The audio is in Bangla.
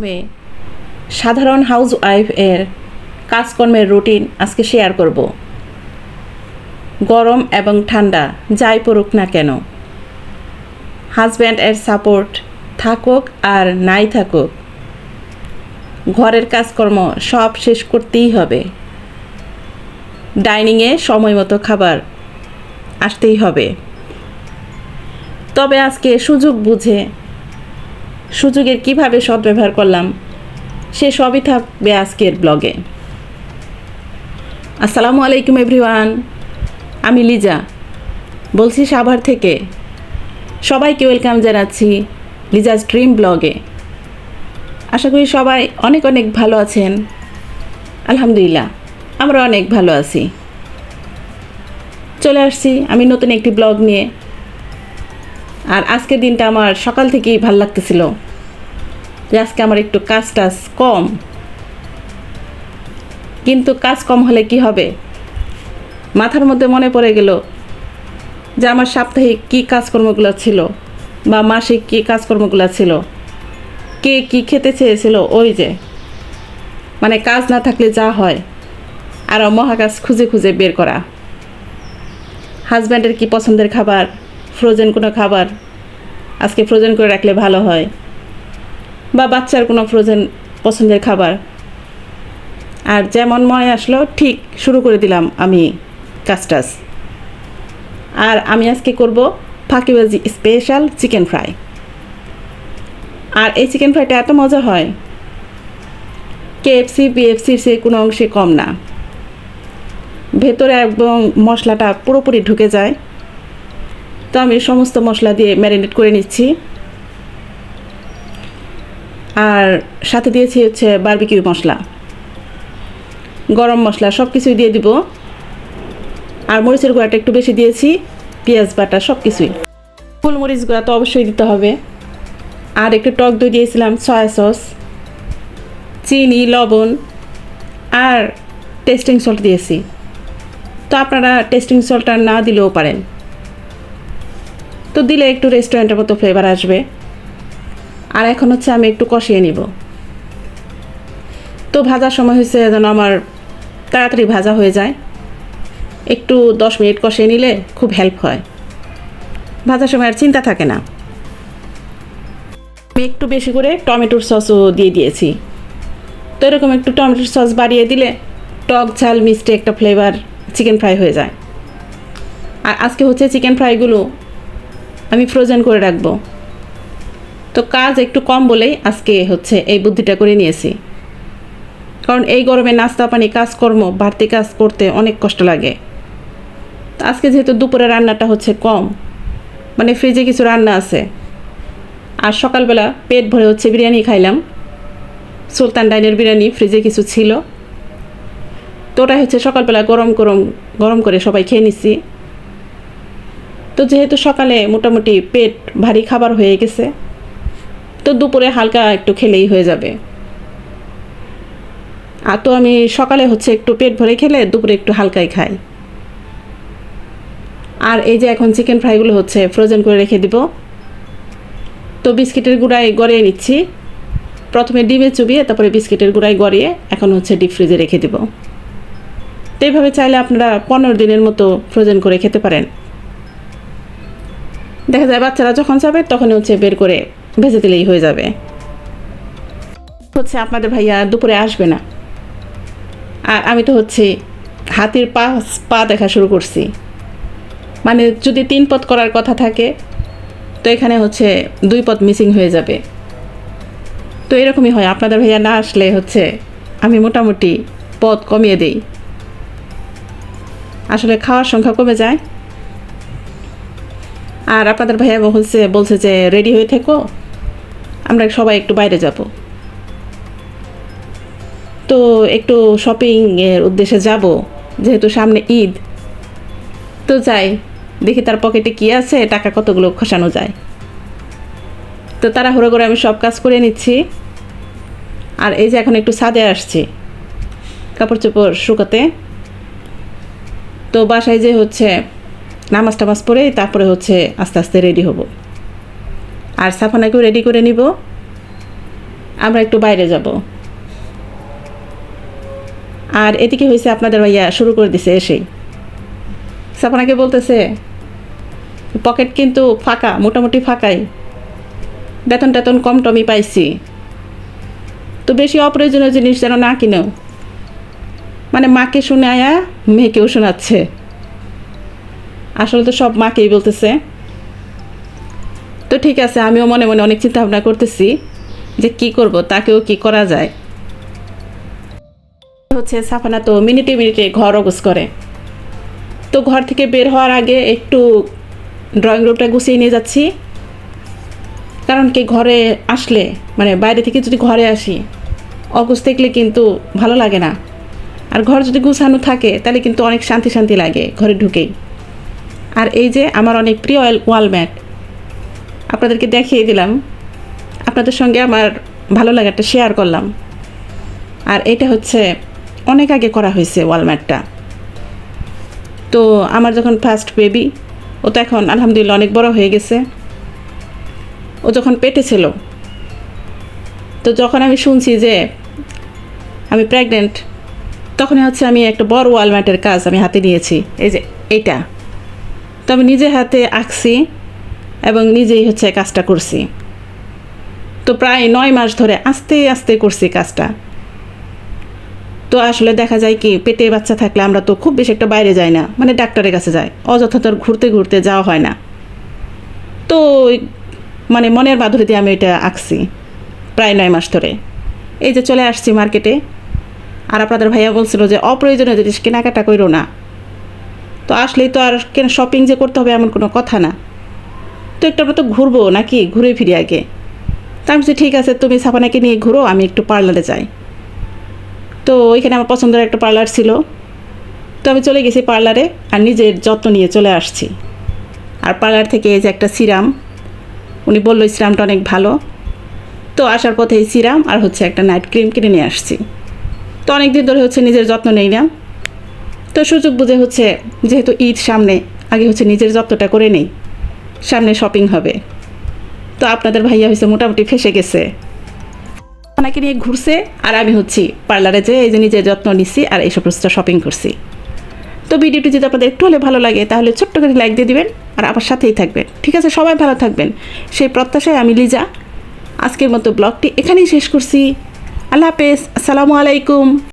গরমে সাধারণ হাউস ওয়াইফ এর কাজকর্মের রুটিন আজকে শেয়ার করব। গরম এবং ঠান্ডা, যাই পড়ুক না কেন। হাজব্যান্ড এর সাপোর্ট থাকুক আর নাই থাকুক। ঘরের কাজকর্ম সব শেষ করতেই হবে। ডাইনিংয়ে সময় মতো খাবার আসতেই হবে। তবে আজকে সুযোগ বুঝে সুযোগের কীভাবে সদ্ব্যবহার করলাম, সে সবই থাকবে আজকের ব্লগে। আসসালামু আলাইকুম এভরিওয়ান, আমি লিজা। বলছি সাভার থেকে। সবাইকে ওয়েলকাম জানাচ্ছি লিজাজ ড্রিম ব্লগে। আশা করি সবাই অনেক অনেক ভালো আছেন। আলহামদুলিল্লাহ, আমরা অনেক ভালো আছি। চলে আসছি আমি নতুন একটি ব্লগ নিয়ে। আর আজকের দিনটা আমার সকাল থেকেই ভালো লাগতেছিল যে আজকে আমার একটু কাজ টাজ কম। কিন্তু কাজ কম হলে কি হবে? মাথার মধ্যে মনে পড়ে গেল যে আমার সাপ্তাহিক কী কাজকর্মগুলো ছিল বা মাসিক কী কাজকর্মগুলো ছিল? কে কি খেতে চেয়েছিল? ওই যে। মানে কাজ না থাকলে যা হয়। আরও মহাকাশ খুঁজে খুঁজে বের করা। হাজব্যান্ডের কি পছন্দের খাবার? ফ্রোজেন কোনো খাবার, আজকে ফ্রোজেন করে রাখলে ভালো হয়। বা বাচ্চার কোনো ফ্রোজেন পছন্দের খাবার। আর যেমন মনে আসলো, ঠিক শুরু করে দিলাম আমি কাজ টাজ আর আমি আজকে করব ফাঁকিবাজি স্পেশাল চিকেন ফ্রাই আর এই চিকেন ফ্রাইটা এত মজা হয়। কেএফসি বিএফসির সে কোনো অংশে কম না। ভেতরে এবং মশলাটা পুরোপুরি ঢুকে যায়। তো আমি সমস্ত মশলা দিয়ে ম্যারিনেট করে নিচ্ছি। আর সাথে দিয়েছি হচ্ছে বারবিকিউ মশলা। গরম মশলা সব কিছুই দিয়ে দিব। আর মরিচের গুঁড়াটা একটু বেশি দিয়েছি, পেঁয়াজ বাটা সব কিছুই ফুলমরিচ গুঁড়া তো অবশ্যই দিতে হবে। আর একটু টক দই দিয়েছিলাম, সয়া সস, চিনি, লবণ, আর টেস্টিং সল্ট দিয়েছি। তো আপনারা টেস্টিং সল্টটা না দিলেও পারেন। তো দিলে একটু রেস্টুরেন্টের মতো ফ্লেভার আসবে। আর এখন হচ্ছে আমি একটু কষিয়ে নিব। তো ভাজার সময় হয়েছে যেন আমার তাড়াতাড়ি ভাজা হয়ে যায়। একটু দশ মিনিট কষিয়ে নিলে খুব হেল্প হয়। ভাজার সময় আর চিন্তা থাকে না। আমি একটু বেশি করে টমেটোর সসও দিয়ে দিয়েছি। তো এরকম একটু টমেটোর সস বাড়িয়ে দিলে টক, ঝাল, মিষ্টি একটা ফ্লেভার চিকেন ফ্রাই হয়ে যায়। আর আজকে হচ্ছে চিকেন ফ্রাইগুলো আমি ফ্রোজেন করে রাখব। তো কাজ একটু কম বলেই আজকে হচ্ছে এই বুদ্ধিটা করে নিয়েছি। কারণ এই গরমে নাস্তা, পানি, কাজকর্ম, বাড়তি কাজ করতে অনেক কষ্ট লাগে। আজকে যেহেতু দুপুরে রান্নাটা হচ্ছে কম মানে ফ্রিজে কিছু রান্না আছে। আর সকালবেলা পেট ভরে হচ্ছে বিরিয়ানি খাইলাম। সুলতান ডাইনের বিরিয়ানি ফ্রিজে কিছু ছিল। তো ওটা হচ্ছে সকালবেলা গরম গরম গরম করে সবাই খেয়ে নিচ্ছি তো যেহেতু সকালে মোটামুটি পেট ভারী খাবার হয়ে গেছে, তো দুপুরে হালকা একটু খেলেই হয়ে যাবে। আর তো আমি সকালে হচ্ছে একটু পেট ভরে খেলে দুপুরে একটু হালকাই খাই। আর এই যে এখন চিকেন ফ্রাইগুলো হচ্ছে ফ্রোজেন করে রেখে দিব। তো বিস্কিটের গুঁড়ায় গড়িয়ে নিচ্ছি। প্রথমে ডিমে চুবিয়ে তারপরে বিস্কিটের গুঁড়ায় গড়িয়ে এখন হচ্ছে ডিপ ফ্রিজে রেখে দিব। তো এইভাবে চাইলে আপনারা পনেরো দিনের মতো ফ্রোজেন করে খেতে পারেন। দেখা যায় বাচ্চারা যখন যাবে, তখনই হচ্ছে বের করে ভেজে দিলেই হয়ে যাবে। হচ্ছে আপনাদের ভাইয়া দুপুরে আসবে না। আর আমি তো হচ্ছে হাতির পা পা দেখা শুরু করছি। মানে যদি তিন পথ করার কথা থাকে, তো এখানে হচ্ছে দুই পথ মিসিং হয়ে যাবে। তো এরকমই হয়, আপনাদের ভাইয়া না আসলে হচ্ছে আমি মোটামুটি পথ কমিয়ে দেই। আসলে খাওয়ার সংখ্যা কমে যায়। আর আপনাদের ভাইয়া বলছে বলছে যে রেডি হয়ে থেকো, আমরা সবাই একটু বাইরে যাব। তো একটু শপিং এর উদ্দেশ্যে যাব, যেহেতু সামনে ঈদ। তো যাই, দেখি তার পকেটে কি আছে, টাকা কতগুলো খসানো যায়। তো তাড়াহুড়ো করে আমি সব কাজ করে নিচ্ছি। আর এই যে এখন একটু ছাদে আসছি, কাপড় চোপড় শুকাতে। তো বাসায় যে হচ্ছে নামাজ টামাজ পড়ে তারপরে হচ্ছে আস্তে আস্তে রেডি হব। আর সাফানাকেও রেডি করে নিব। আমরা একটু বাইরে যাব। আর এদিকে হয়েছে আপনাদের ভাইয়া শুরু করে দিছে এসেই। সাফানাকে বলতেছে, পকেট কিন্তু ফাঁকা, মোটামুটি ফাঁকাই। বেতন টেতন কম টমই পাইছি। তো বেশি অপ্রয়োজনীয় জিনিস যেন না কিনো মানে মাকে শুনে আয়া, মেয়েকেও শোনাচ্ছে। আসলে তো সব মাকেই বলতেছে। তো ঠিক আছে, আমিও মনে মনে অনেক চিন্তা ভাবনা করতেছি যে কি করব, তাকেও কি করা যায়। হচ্ছে সাফানা তো মিনিটে মিনিটে ঘর অগোস করে। তো ঘর থেকে বের হওয়ার আগে একটু ড্রয়িং রুমটা গুছিয়ে নিয়ে যাচ্ছি। কারণ কি ঘরে আসলে মানে বাইরে থেকে যদি ঘরে আসি অগোস দেখলে কিন্তু ভালো লাগে না। আর ঘর যদি গুছানো থাকে, তাহলে কিন্তু অনেক শান্তি শান্তি লাগে ঘরে ঢুকেই। আর এই যে আমার অনেক প্রিয় ওয়াল ম্যাট আপনাদেরকে দেখিয়ে দিলাম। আপনাদের সঙ্গে আমার ভালো লাগাটা শেয়ার করলাম। আর এটা হচ্ছে অনেক আগে করা হয়েছে ওয়ালম্যাটটা তো আমার যখন ফার্স্ট বেবি ও তো এখন আলহামদুলিল্লাহ অনেক বড় হয়ে গেছে। ও যখন পেটে ছিল, তো যখন আমি শুনছি যে আমি প্রেগনেন্ট তখনই হচ্ছে আমি একটা বড় ওয়ালম্যাটের কাজ আমি হাতে নিয়েছি। এই যে এইটা। তো আমি নিজে হাতে আঁকছি এবং নিজেই হচ্ছে কাজটা করছি। তো প্রায় নয় মাস ধরে আস্তে আস্তে করছি কাজটা। তো আসলে দেখা যায় কি, পেটে বাচ্চা থাকলে আমরা তো খুব বেশি একটা বাইরে যাই না মানে ডাক্তারের কাছে যাই, অযথা তোর ঘুরতে ঘুরতে যাওয়া হয় না। তো মানে মনের মাধুরী দিয়ে আমি এটা আঁকছি প্রায় নয় মাস ধরে। এই যে চলে আসছি মার্কেটে। আর আপনাদের ভাইয়া বলছিল যে, অপ্রয়োজনীয় জিনিস কেনাকাটা করো না। তো আসলেই তো আর কেন শপিং যে করতে হবে এমন কোনো কথা না। তো একটু আমরা তো ঘুরবো নাকি ঘুরে ফিরে আগে? তা আমি ঠিক আছে, তুমি সাপানাকে নিয়ে ঘুরো, আমি একটু পার্লারে যাই। তো ওইখানে আমার পছন্দের একটা পার্লার ছিল। তো আমি চলে গেছি পার্লারে আর নিজের যত্ন নিয়ে চলে আসছি। আর পার্লার থেকে এই যে একটা সিরাম, উনি বলল সিরামটা অনেক ভালো। তো আসার পথে এই সিরাম আর হচ্ছে একটা নাইট ক্রিম কিনে নিয়ে আসছি। তো অনেক দিন ধরে হচ্ছে নিজের যত্ন নেই না। তো সুযোগ বুঝে হচ্ছে যেহেতু ঈদ সামনে, আগে হচ্ছে নিজের যত্নটা করে নেই, সামনে শপিং হবে। তো আপনাদের ভাইয়া হয়েছে মোটামুটি ফেসে গেছে। ওনাকে নিয়ে ঘুরছে আর আমি হচ্ছি পার্লারে যেয়ে এই যে নিজের যত্ন নিচ্ছি আর এই সমস্ত শপিং করছি। তো ভিডিওটি যদি আপনাদের একটু হলে ভালো লাগে, তাহলে ছোট্ট করে লাইক দিয়ে দিবেন আর আমার সাথেই থাকবেন। ঠিক আছে, সবাই ভালো থাকবেন। সেই প্রত্যাশায় আমি লিজা। আজকের মতো ব্লগটি এখানেই শেষ করছি। আল্লাহ হাফেজ। আসসালামু আলাইকুম।